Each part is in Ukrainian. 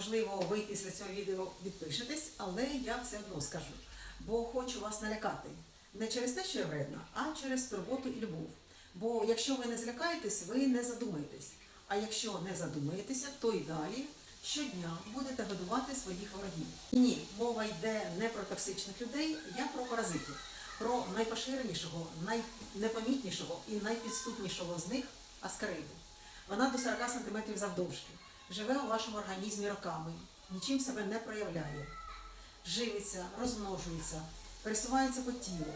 можливо, ви після цього відео відпишетесь, але я все одно скажу, бо хочу вас налякати. Не через те, що я вредна, а через турботу і любов. Бо якщо ви не злякаєтесь, ви не задумаєтесь. А якщо не задумаєтеся, то і далі щодня будете годувати своїх ворогів. Ні, мова йде не про токсичних людей, я про паразитів, про найпоширенішого, найнепомітнішого і найпідступнішого з них аскарибу. Вона до 40 см завдовжки, живе у вашому організмі роками, нічим себе не проявляє, живиться, розмножується, пересувається по тілу,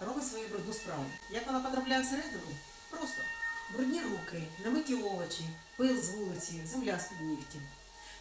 робить свою брудну справу. Як вона потрапляє всередину? Просто брудні руки, немиті овочі, пил з вулиці, земля з-під нігтів.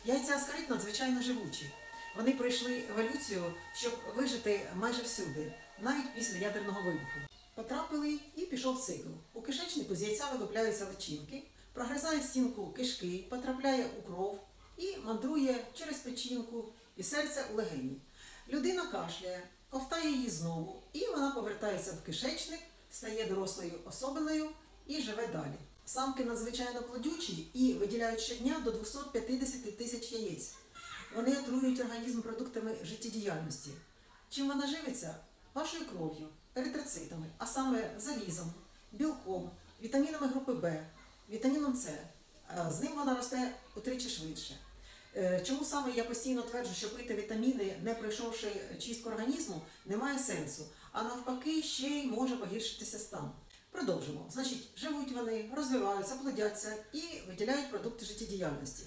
Яйця аскарит надзвичайно живучі. Вони пройшли еволюцію, щоб вижити майже всюди, навіть після ядерного вибуху. Потрапили і пішов цикл. У кишечнику з яйця видупляються личинки, прогризає стінку кишки, потрапляє у кров і мандрує через печінку і серце у легені. Людина кашляє, ковтає її знову, і вона повертається в кишечник, стає дорослою особиною і живе далі. Самки надзвичайно плодючі і виділяють щодня до 250 тисяч яєць. Вони отруюють організм продуктами життєдіяльності. Чим вона живиться? Вашою кров'ю, еритроцитами, а саме залізом, білком, вітамінами групи Б, вітаміном С. Е, З ним вона росте утричі швидше. Е, Чому саме я постійно тверджу, що пити вітаміни, не пройшовши чистку організму, немає сенсу, а навпаки, ще й може погіршитися стан. Продовжимо. Значить, живуть вони, розвиваються, плодяться і виділяють продукти життєдіяльності.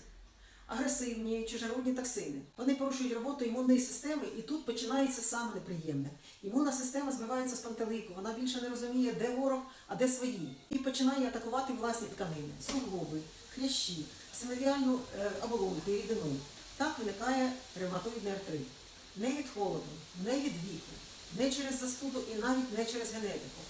Агресивні чужородні токсини. Вони порушують роботу імунної системи, і тут починається саме неприємне. Імунна система збивається з пантелику, вона більше не розуміє, де ворог, а де свої. І починає атакувати власні тканини, суглоби, хрящі, синовіальну е, оболонку і рідину. Так виникає ревматоїдний артрит. Не від холоду, не від віку, не через застуду і навіть не через генетику,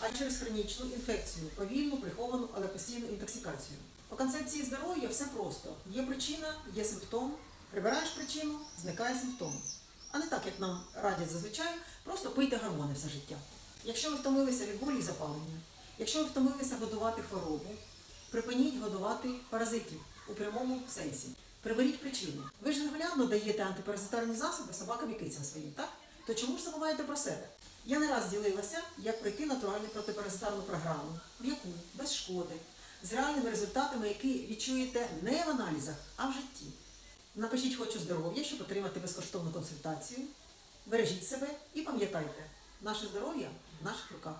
а через хронічну інфекцію, повільну, приховану, постійну інтоксикацію. По концепції здоров'я все просто. Є причина, є симптом. Прибираєш причину, зникає симптом. А не так, як нам радять зазвичай, просто пийте гормони все життя. Якщо ви втомилися від болі і запалення, якщо ви втомилися годувати хворобу, припиніть годувати паразитів у прямому сенсі. Приберіть причину. Ви ж регулярно даєте антипаразитарні засоби собакам і кицям своїм, так? То чому ж забуваєте про себе? Я не раз ділилася, як пройти натуральну протипаразитарну програму, в яку без шкоди, з реальними результатами, які відчуєте не в аналізах, а в житті. Напишіть хочу здоров'я, щоб отримати безкоштовну консультацію. Бережіть себе і пам'ятайте, наше здоров'я в наших руках.